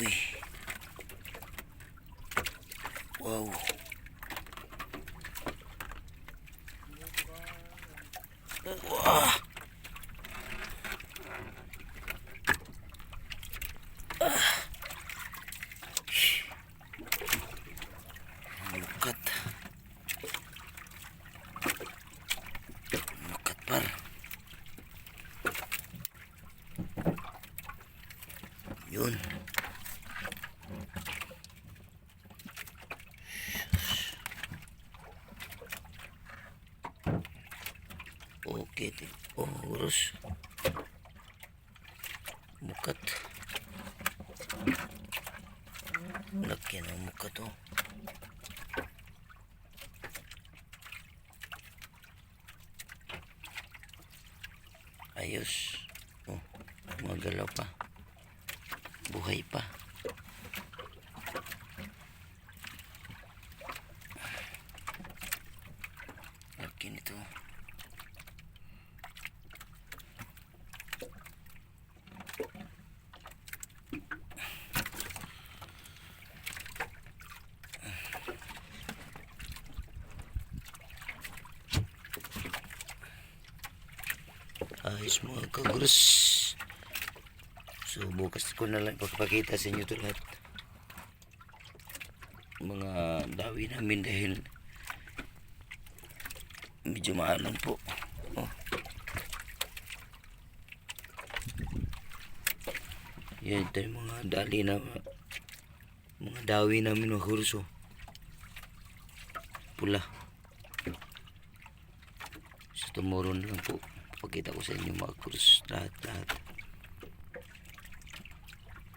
Uy. Wow. Lukat par. Yun. Okay. ti- Oh, urus. Mukat. Laki ng mukat oh. Ayos. Oh, magalaw pa. Buhay pa. Ayos mga kagurus. So bukas ko na lang pagpakita sa inyo ito lahat. Mga dawi namin dahil medyo maalam po. Oh. Yan ito yung mga dali na mga dawi namin mga kagurus oh. Pula. So tomorrow na lang po. Pakita ko sa inyo mga kagurus lahat lahat.